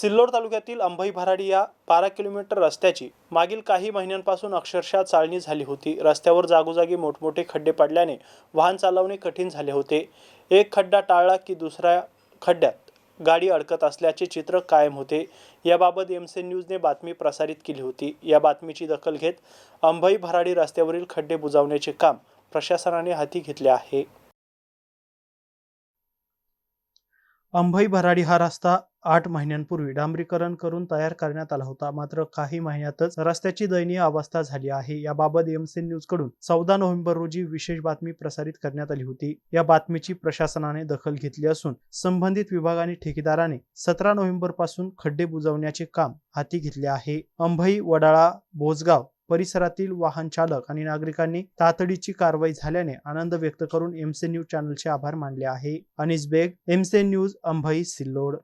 सिल्लोड तालुक्यातील अंभई भराडी या बारा किलोमीटर रस्त्याची मागील काही महिन्यांपासून अक्षरशः चाळणी झाली होती. रस्त्यावर जागोजागी मोठमोठे खड्डे पडल्याने वाहन चालवणे कठीण झाले होते. एक खड्डा टाळला की दुसऱ्या खड्ड्यात गाडी अडकत असल्याचे चित्र कायम होते. याबाबत एमसी न्यूजने बातमी प्रसारित केली होती. या बातमीची दखल घेत अंभई भराडी रस्त्यावरील खड्डे बुजावण्याचे काम प्रशासनाने हाती घेतले आहे. अंभई भराडी हा रस्ता आठ महिन्यांपूर्वी डांबरीकरण करून तयार करण्यात आला होता. मात्र काही महिन्यातच रस्त्याची दयनीय अवस्था झाली आहे. याबाबत एमसी न्यूजकडून चौदा नोव्हेंबर रोजी विशेष बातमी प्रसारित करण्यात आली होती. या बातमीची प्रशासनाने दखल घेतली असून संबंधित विभाग आणि ठेकेदाराने सतरा नोव्हेंबरपासून खड्डे बुजवण्याचे काम हाती घेतले आहे. अंभई वडाळा भोजगाव परिसरातील वाहन चालक आणि नागरिकांनी तातडीची कारवाई झाल्याने आनंद व्यक्त करून एमसे न्यूज चॅनलचे आभार मानले आहे. अनिस बेग एमसे न्यूज अंभई सिल्लोड.